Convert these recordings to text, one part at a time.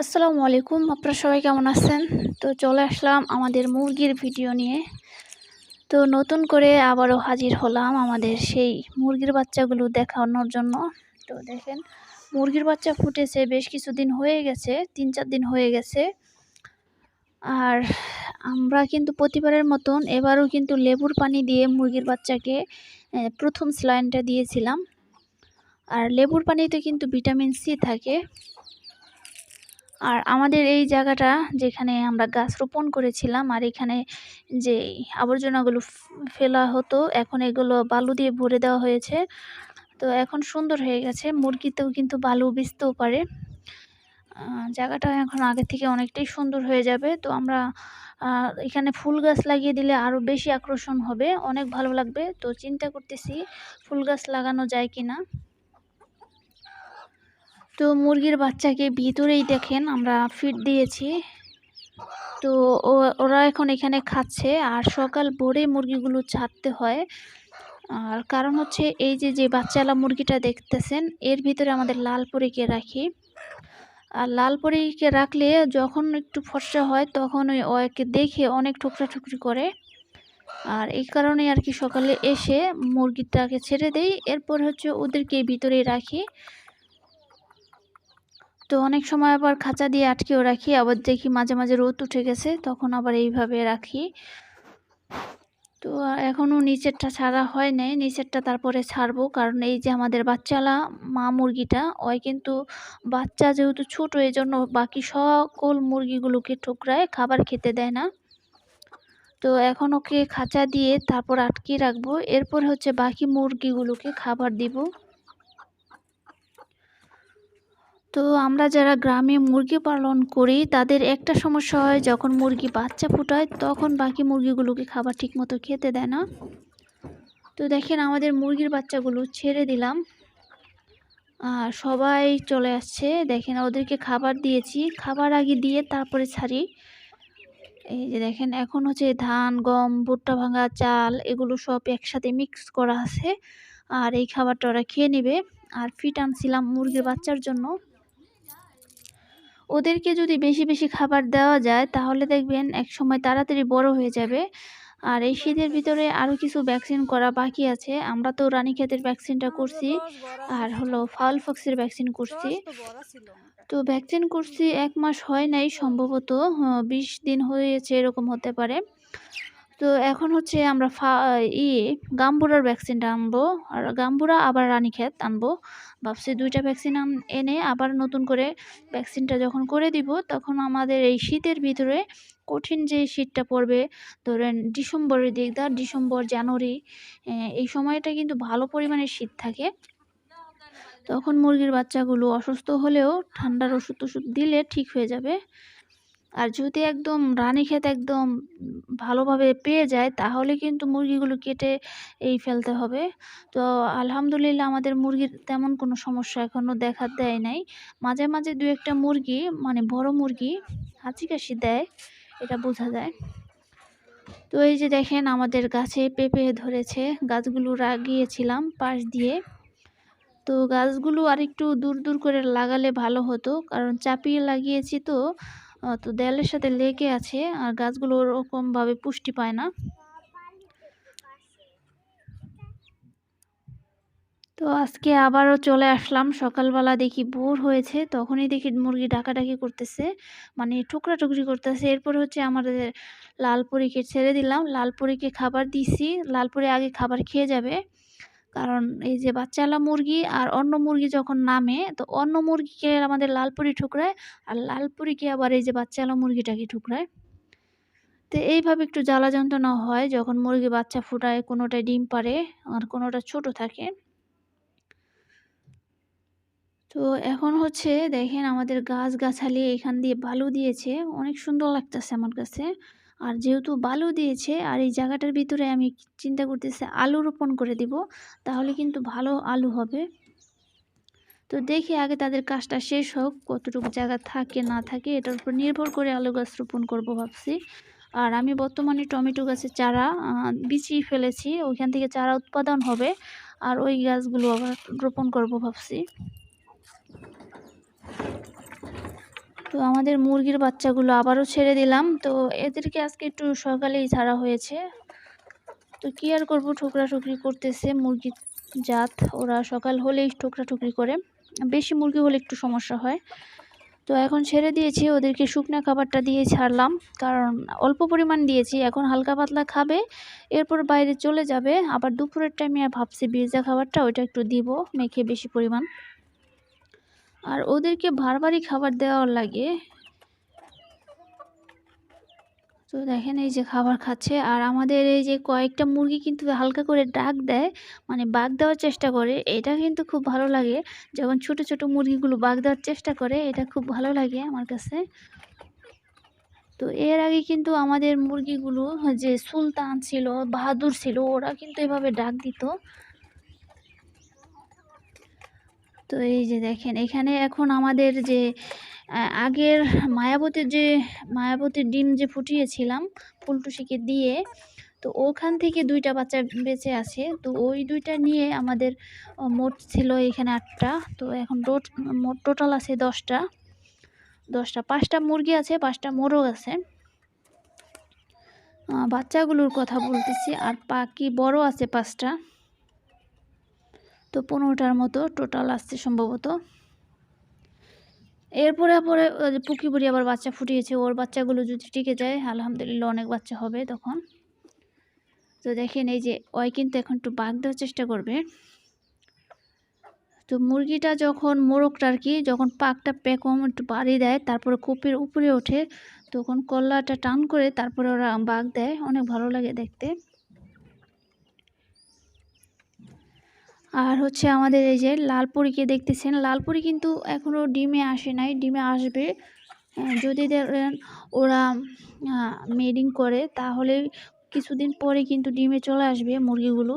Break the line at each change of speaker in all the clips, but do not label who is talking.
আসসালামু আলাইকুম, আপনারা সবাই কেমন আছেন? তো চলে আসলাম আমাদের মুরগির ভিডিও নিয়ে। তো নতুন করে আবারও হাজির হলাম আমাদের সেই মুরগির বাচ্চাগুলো দেখানোর জন্য। তো দেখেন, মুরগির বাচ্চা ফুটেছে, বেশ কিছুদিন হয়ে গেছে, তিন চার দিন হয়ে গেছে। আর আমরা কিন্তু প্রতিবারের মতন এবারও কিন্তু লেবুর পানি দিয়ে মুরগির বাচ্চাকে প্রথম স্লাইনটা দিয়েছিলাম। আর লেবুর পানিতে কিন্তু ভিটামিন সি থাকে। আর আমাদের এই জায়গাটা যেখানে আমরা গাছ রোপণ করেছিলাম আর এখানে যে আবর্জনাগুলো ফেলা হতো, এখন এগুলো বালু দিয়ে ভরে দেওয়া হয়েছে। তো এখন সুন্দর হয়ে গেছে, মুরগিতেও কিন্তু বালু বিচতেও পারে। জায়গাটা এখন আগের থেকে অনেকটাই সুন্দর হয়ে যাবে। তো আমরা এখানে ফুল গাছ লাগিয়ে দিলে আরও বেশি আকর্ষণ হবে, অনেক ভালো লাগবে। তো চিন্তা করতেছি ফুল গাছ লাগানো যায় কি না তো মুরগির বাচ্চাকে ভিতরেই দেখেন, আমরা ফিট দিয়েছি। তো ওরা এখন এখানে খাচ্ছে, আর সকাল ভোরে মুরগিগুলো ছাড়তে হয়। আর কারণ হচ্ছে এই যে যে বাচ্চালা মুরগিটা দেখতেছেন, এর ভিতরে আমাদের লাল পরীকে রাখি। আর লাল পরীকে রাখলে যখন একটু ফর্সা হয়, তখন ওই ওকে দেখে অনেক ঠুকরা ঠুকরি করে। আর এই কারণে আর কি সকালে এসে মুরগিটাকে ছেড়ে দেই। এরপর হচ্ছে ওদেরকে ভিতরেই রাখি। তো অনেক সময় আবার খাঁচা দিয়ে আটকেও রাখি, আবার দেখি মাঝে মাঝে রোদ উঠে গেছে, তখন আবার এইভাবে রাখি। তো এখনও নিচেরটা ছাড়া হয় নাই, নিচেরটা তারপরে ছাড়বো, কারণ এই যে আমাদের বাচ্চালা, মা মুরগিটা, ওই কিন্তু বাচ্চা যেহেতু ছোট এই জন্য বাকি সকল মুরগিগুলোকে ঠোকরায় খাবার খেতে দেয় না। তো এখন ওকে খাঁচা দিয়ে তারপর আটকে রাখব, এরপর হচ্ছে বাকি মুরগিগুলোকে খাবার দিব। তো আমরা যারা গ্রামে মুরগি পালন করি, তাদের একটা সমস্যা হয়, যখন মুরগি বাচ্চা ফুটায়, তখন বাকি মুরগিগুলোকে খাবার ঠিকমতো খেতে দেয় না। তো দেখেন আমাদের মুরগির বাচ্চাগুলো ছেড়ে দিলাম। আর সবাই চলে আসছে। দেখেন ওদেরকে খাবার দিয়েছি। খাবার আগে দিয়ে তারপরে ছাড়ি। এই যে দেখেন, এখন হচ্ছে ধান, গম, ভুট্টা ভাঙা, চাল, এগুলো সব একসাথে মিক্স করা আছে। আর এই খাবারটা ওরা খেয়ে নেবে। আর ফিট আনছিলাম মুরগির বাচ্চার জন্য। ওদেরকে যদি বেশি বেশি খাবার দেওয়া যায়, তাহলে দেখবেন এক সময় তাড়াতাড়ি বড় হয়ে যাবে। আর এই শীতের ভিতরে আরও কিছু ভ্যাকসিন করা বাকি আছে। আমরা তো রানীক্ষেতের ভ্যাকসিনটা করছি। আর হলো ফাউল ফক্সের ভ্যাকসিন করছি। তো ভ্যাকসিন করছি এক মাস হয় নাই সম্ভবত। বিশ দিন হয়েছে এরকম হতে পারে। তো এখন হচ্ছে আমরা ফা ই গাম্বুরার ভ্যাকসিনটা আনব। আর গাম্বুরা আবার রানীক্ষেত আনব। ভাবছি দুইটা ভ্যাকসিন এনে আবার নতুন করে ভ্যাকসিনটা যখন করে দিব, তখন আমাদের এই শীতের ভিতরে কঠিন যে শীতটা পড়বে, ধরেন ডিসেম্বরের দিক দা ডিসেম্বর, জানুয়ারি এই সময়টা কিন্তু ভালো পরিমাণে শীত থাকে। তখন মুরগির বাচ্চাগুলো অসুস্থ হলেও ঠান্ডার ওষুধ টষুধ দিলে ঠিক হয়ে যাবে। আর যদি একদম রানী রানীক্ষেত একদম ভালোভাবে পেয়ে যায়, তাহলে কিন্তু মুরগিগুলো কেটে এই ফেলতে হবে। তো আলহামদুলিল্লাহ আমাদের মুরগির তেমন কোনো সমস্যা এখনও দেখা দেয় নাই। মাঝে মাঝে দু একটা মুরগি মানে বড় মুরগি, হাঁচি কাশি দেয়, এটা বোঝা যায়। তো এই যে দেখেন আমাদের গাছে পেঁপে ধরেছে, গাছগুলো লাগিয়েছিলাম পাশ দিয়ে। তো গাছগুলো আর একটু দূর দূর করে লাগালে ভালো হতো, কারণ চাপিয়ে লাগিয়েছি তো। তো দেয়ালের সাথে লেগে আছে, আর গাছগুলো ওরকমভাবে পুষ্টি পায় না। তো আজকে আবারও চলে আসলাম। সকালবেলা দেখি বোর হয়েছে, তখনই দেখি মুরগি ডাকাডাকি করতেছে মানে টুকরা টুকরি করতেছে। এরপর হচ্ছে আমাদের লালপুরিকে ছেড়ে দিলাম। লালপুরিকে খাবার দিছি। লালপুরি আগে খাবার খেয়ে যাবে। কারণ এই যে বাচ্চালা মুরগি আর অন্য মুরগি যখন নামে, তো অন্য মুরগিকে আমাদের লালপুরি ঠুকরায় আর লালপুরিকে আবার এই যে বাচ্চালা মুরগিটাকে ঠুকরায়। তো এইভাবে একটু জ্বালা যন্ত্রণা হয় যখন মুরগি বাচ্চা ফুটায় কোনোটা ডিম পারে আর কোনোটা ছোট থাকে। তো এখন হচ্ছে দেখেন আমাদের গাছ গাছালি এখান দিয়ে বালু দিয়েছে, অনেক সুন্দর লাগতেছে আমার কাছে। আর যেহেতু বালু দিয়েছে, আর এই জায়গাটার ভিতরে আমি চিন্তা করতেছি আলু রোপণ করে দিব, তাহলে কিন্তু ভালো আলু হবে। তো দেখি আগে তাদের কাজটা শেষ হোক, কতটুকু জায়গা থাকে, না থাকে, এটার উপর নির্ভর করে আলু গাছ রোপণ করব ভাবছি। আর আমি বর্তমানে টমেটো গাছের চারা বিছিয়ে ফেলেছি, ওইখান থেকে চারা উৎপাদন হবে, আর ওই গাছগুলো আবার রোপণ করব ভাবছি। তো আমাদের মুরগির বাচ্চাগুলো আবারও ছেড়ে দিলাম। তো এদেরকে আজকে একটু সকালেই ছাড়া হয়েছে। তো কী আর করব? ঠুকরি করতেছে মুরগির জাত। ওরা সকাল হলেই ঠোকরা ঠুকরি করে। বেশি মুরগি হলে একটু সমস্যা হয়। তো এখন ছেড়ে দিয়েছি। ওদেরকে শুকনো খাবারটা দিয়ে ছাড়লাম। কারণ অল্প পরিমাণ দিয়েছি। এখন হালকা পাতলা খাবে। এরপর বাইরে চলে যাবে। আবার দুপুরের টাইমে ভাবছি ভেজা খাবারটা, ওইটা একটু দিব, মেখে বেশি পরিমাণ। আর ওদেরকে বারবারই খাবার দেওয়ার লাগে। তো দেখেন এই যে খাবার খাচ্ছে, আর আমাদের এই যে কয়েকটা মুরগি কিন্তু হালকা করে ডাক দেয় মানে বাঘ দেওয়ার চেষ্টা করে। এটা কিন্তু খুব ভালো লাগে, যখন ছোট ছোট মুরগিগুলো বাঘ দেওয়ার চেষ্টা করে, এটা খুব ভালো লাগে আমার কাছে। তো এর আগে কিন্তু আমাদের মুরগিগুলো যে সুলতান ছিল, বাহাদুর ছিল, ওরা কিন্তু এভাবে ডাক দিত। তো এই যে দেখেন, এখানে এখন আমাদের যে আগের মায়াবতীর যে, মায়াবতীর ডিম যে ফুটিয়েছিলাম ফুলটুসিকে দিয়ে, তো ওখান থেকে দুইটা বাচ্চা বেঁচে আছে। তো ওই দুইটা নিয়ে আমাদের মোট ছিল এখানে আটটা। তো এখন টোট, মোট টোটাল আছে দশটা। দশটা, পাঁচটা মুরগি আছে, পাঁচটা মোরগ আছে। বাচ্চাগুলোর কথা বলতেছি। আর পাখি বড় আছে পাঁচটা। তো পনেরোটার মতো টোটাল আসছে সম্ভবত। এরপরে পরে পুকি বুড়ি আবার বাচ্চা ফুটিয়েছে, ওর বাচ্চাগুলো যদি টিকে যায়, আলহামদুলিল্লাহ অনেক বাচ্চা হবে তখন। তো দেখেন এই যে, ওই কিন্তু এখন একটু বাঘ দেওয়ার চেষ্টা করবে। তো মুরগিটা যখন মোরগটা আর কি, যখন পাকটা পেকম একটু বাড়ি দেয়, তারপরে কোপের উপরে ওঠে, তখন কল্লাটা টান করে তারপরে ওরা বাঘ দেয়, অনেক ভালো লাগে দেখতে। আর হচ্ছে আমাদের এই যে লালপুরিকে দেখতেছেন, লালপুরি কিন্তু এখনও ডিমে আসে নাই, ডিমে আসবে। যদি দেখেন ওরা মেডিং করে, তাহলে কিছুদিন পরে কিন্তু ডিমে চলে আসবে মুরগিগুলো।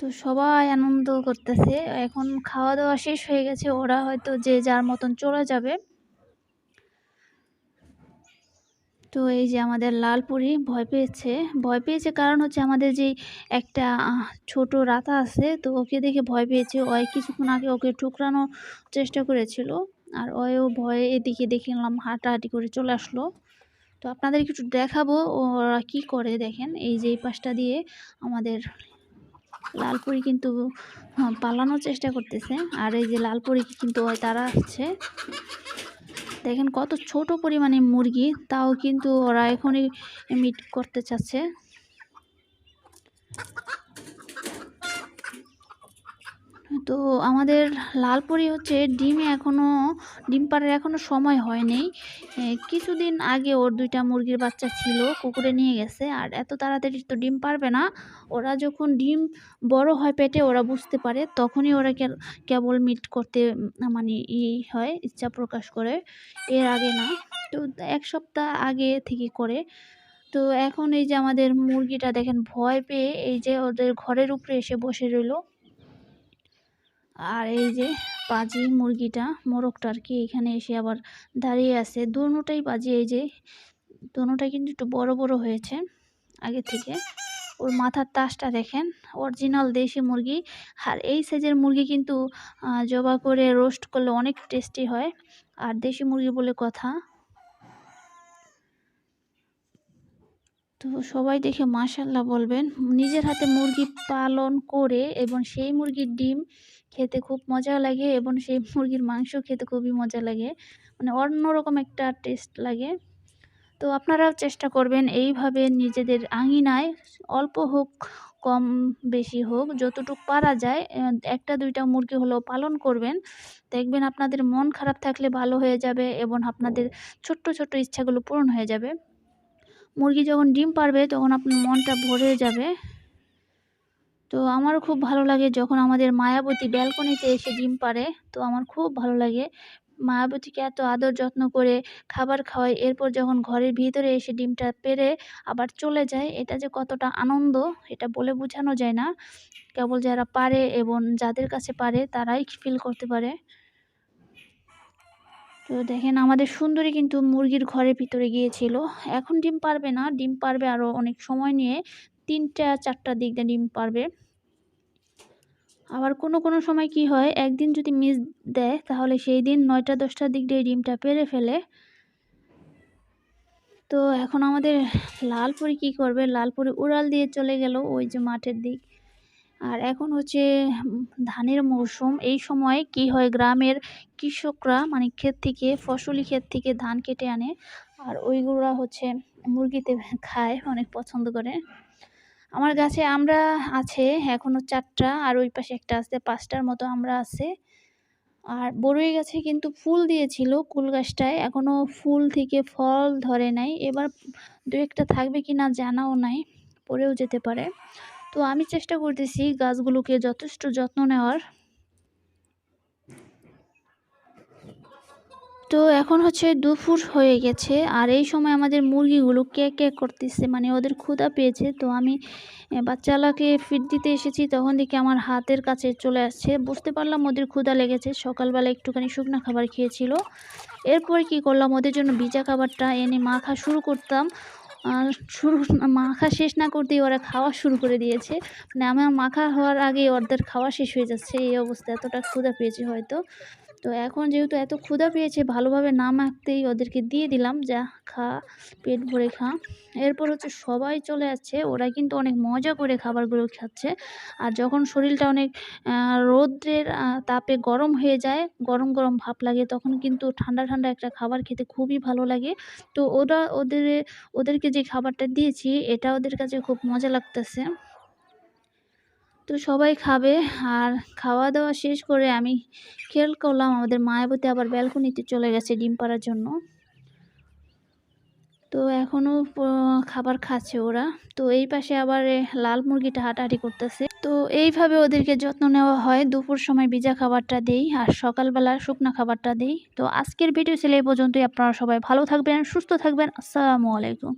তো সবাই আনন্দ করতেছে, এখন খাওয়া দাওয়া শেষ হয়ে গেছে, ওরা হয়তো যে যার মতন চলে যাবে। তো এই যে আমাদের লালপুরি ভয় পেয়েছে। ভয় পেয়েছে কারণ হচ্ছে আমাদের যে একটা ছোট রাতা আছে, তো ওকে দেখে ভয় পেয়েছে। ওই কিছুক্ষণ আগে ওকে ঠুকরানোর চেষ্টা করেছিল আর ওয়ও ভয়ে এদিকে দেখলাম হাঁটাহাঁটি করে চলে আসলো। তো আপনাদেরকে একটু দেখাবো ওরা কি করে দেখেন। এই যে এই পাশটা দিয়ে আমাদের লালপুরি কিন্তু পালানোর চেষ্টা করতেছে। আর এই যে লালপুরি কিন্তু ওই তারা আসছে। দেখেন কত ছোট পরিমাণে মুরগি, তাও কিন্তু ওরা এখনই মিট করতে চাচ্ছে। তো আমাদের লালপুরি হচ্ছে ডিমে এখনও ডিম পাড়ার এখনও সময় হয়নি কিছুদিন আগে ওর দুইটা মুরগির বাচ্চা ছিল, কুকুরে নিয়ে গেছে। আর এত তাড়াতাড়ি তো ডিম পারবে না। ওরা যখন ডিম বড় হয় পেটে, ওরা বুঝতে পারে। তখনই ওরা কেবল মিট করতে মানে ই হয়, ইচ্ছা প্রকাশ করে। এর আগে না। তো এক সপ্তাহ আগে থেকে করে। তো এখন এই যে আমাদের মুরগিটা দেখেন, ভয় পেয়ে এই যে ওদের ঘরের উপরে এসে বসে রইল। আর এই যে পাজি মুরগিটা, মোরগটা আর কি এখানে এসে আবার দাঁড়িয়ে আছে। দুটাই পাজি এই যে দুটাই কিন্তু একটু বড় বড় হয়েছে আগে থেকে। ওর মাথার তাসটা দেখেন, অরিজিনাল দেশি মুরগি। আর এই সাইজের মুরগি কিন্তু জবা করে রোস্ট করলে অনেক টেস্টি হয়। আর দেশি মুরগি বলে কথা। তো সবাই দেখে মাশাল্লাহ বলবেন। নিজের হাতে মুরগি পালন করে এবং সেই মুরগির ডিম খেতে খুব মজা লাগে এবং সেই মুরগির মাংস খেতে খুবই মজা লাগে। মানে অন্যরকম একটা টেস্ট লাগে। তো আপনারাও চেষ্টা করবেন এইভাবে নিজেদের আঙিনায় অল্প হোক, কম বেশি হোক, যতটুক পারা যায় একটা দুইটা মুরগি হলেও পালন করবেন। দেখবেন আপনাদের মন খারাপ থাকলে ভালো হয়ে যাবে এবং আপনাদের ছোট্ট ছোট্ট ইচ্ছাগুলো পূরণ হয়ে যাবে। মুরগি যখন ডিম পারবে, তখন আপনার মনটা ভরে যাবে। তো আমারও খুব ভালো লাগে যখন আমাদের মায়াবতী ব্যালকনিতে এসে ডিম পারে, তো আমার খুব ভালো লাগে। মায়াবতীকে এত আদর যত্ন করে খাবার খাওয়াই, এরপর যখন ঘরের ভিতরে এসে ডিমটা পেরে আবার চলে যায়, এটা যে কতটা আনন্দ, এটা বলে বোঝানো যায় না। কেবল যারা পারে এবং যাদের কাছে পারে, তারাই ফিল করতে পারে। তো দেখেন, আমাদের সুন্দরী কিন্তু মুরগির ঘরের ভিতরে গিয়েছিল। এখন ডিম পারবে না, ডিম পারবে আরও অনেক সময় নিয়ে তিনটা, চারটা দিক দিয়ে ডিম পারবে। আবার কোনো কোনো সময় কি হয়, একদিন যদি মিস দেয়, তাহলে সেই দিন নয়টা দশটার দিক দিয়ে ডিমটা পেরে ফেলে। তো এখন আমাদের লালপুরি কি করবে? লালপুরি উড়াল দিয়ে চলে গেল ওই যে মাঠের দিক। আর এখন হচ্ছে, ধানের মৌসুম এই সময় কি হয় গ্রামের কৃষকরা মানে ক্ষেত থেকে, ফসলি ক্ষেত থেকে ধান কেটে আনে। আর ওইগুলা হচ্ছে মুরগিতে খায়, অনেক পছন্দ করে। আমার গাছে আমরা আছে এখনও চারটা, আর ওই পাশে একটা আছে, পাঁচটার মতো আমরা আছে। আর বড়ই গাছে কিন্তু ফুল দিয়েছিল কুল গাছটায় এখনও ফুল থেকে ফল ধরে নাই। এবার দু একটা থাকবে কি না জানাও নাই পড়েও যেতে পারে। তো আমি চেষ্টা করতেছি গাছগুলোকে যথেষ্ট যত্ন নেওয়ার। তো এখন হচ্ছে দুপুর হয়ে গেছে, আর এই সময় আমাদের মুরগিগুলো কে কে করতেছে মানে ওদের ক্ষুধা পেয়েছে। তো আমি বাচ্চালাকে ফিড দিতে এসেছি, তখন দেখি আমার হাতের কাছে চলে আসছে। বুঝতে পারলাম ওদের ক্ষুধা লেগেছে, সকালবেলা একটুখানি শুকনো খাবার খেয়েছিল। এরপর কি করলাম, ওদের জন্য ভিজা খাবারটা এনে মাখা শুরু করতাম। শুরু মাখা শেষ না করতেই ওরা খাওয়া শুরু করে দিয়েছে। মানে আমার মাখা হওয়ার আগে ওদের খাওয়া শেষ হয়ে যাচ্ছে। এই অবস্থা, এতটা ক্ষুধা পেয়েছে হয়তো। তো এখন যেহেতু এত ক্ষুধা পেয়েছে, ভালোভাবে না মাখতেই ওদেরকে দিয়ে দিলাম, যা খা, পেট ভরে খা। এরপর হচ্ছে সবাই চলে যাচ্ছে, ওরা কিন্তু অনেক মজা করে খাবারগুলো খাচ্ছে। আর যখন শরীরটা অনেক রৌদ্রের তাপে গরম হয়ে যায়, গরম গরম ভাব লাগে, তখন কিন্তু ঠান্ডা ঠান্ডা একটা খাবার খেতে খুবই ভালো লাগে। তো ওরা ওদের, ওদেরকে যে খাবারটা দিয়েছি, এটা ওদের কাছে খুব মজা লাগতেছে। তো সবাই খাবে। আর খাওয়া দাওয়া শেষ করে আমি খেয়াল করলাম আমাদের মায়াবতী আবার ব্যালকনিতে চলে গেছে ডিম পাড়ার জন্য। তো এখনও খাবার খাচ্ছে ওরা। তো এই পাশে আবার লাল মুরগিটা হাঁটাহাঁটি করতেছে। তো এইভাবে ওদেরকে যত্ন নেওয়া হয়। দুপুর সময় ভিজা খাবারটা দেই আর সকালবেলা শুকনো খাবারটা দেই। তো আজকের ভিডিও ছিল এই পর্যন্তই। আপনারা সবাই ভালো থাকবেন, সুস্থ থাকবেন। আসসালামু আলাইকুম।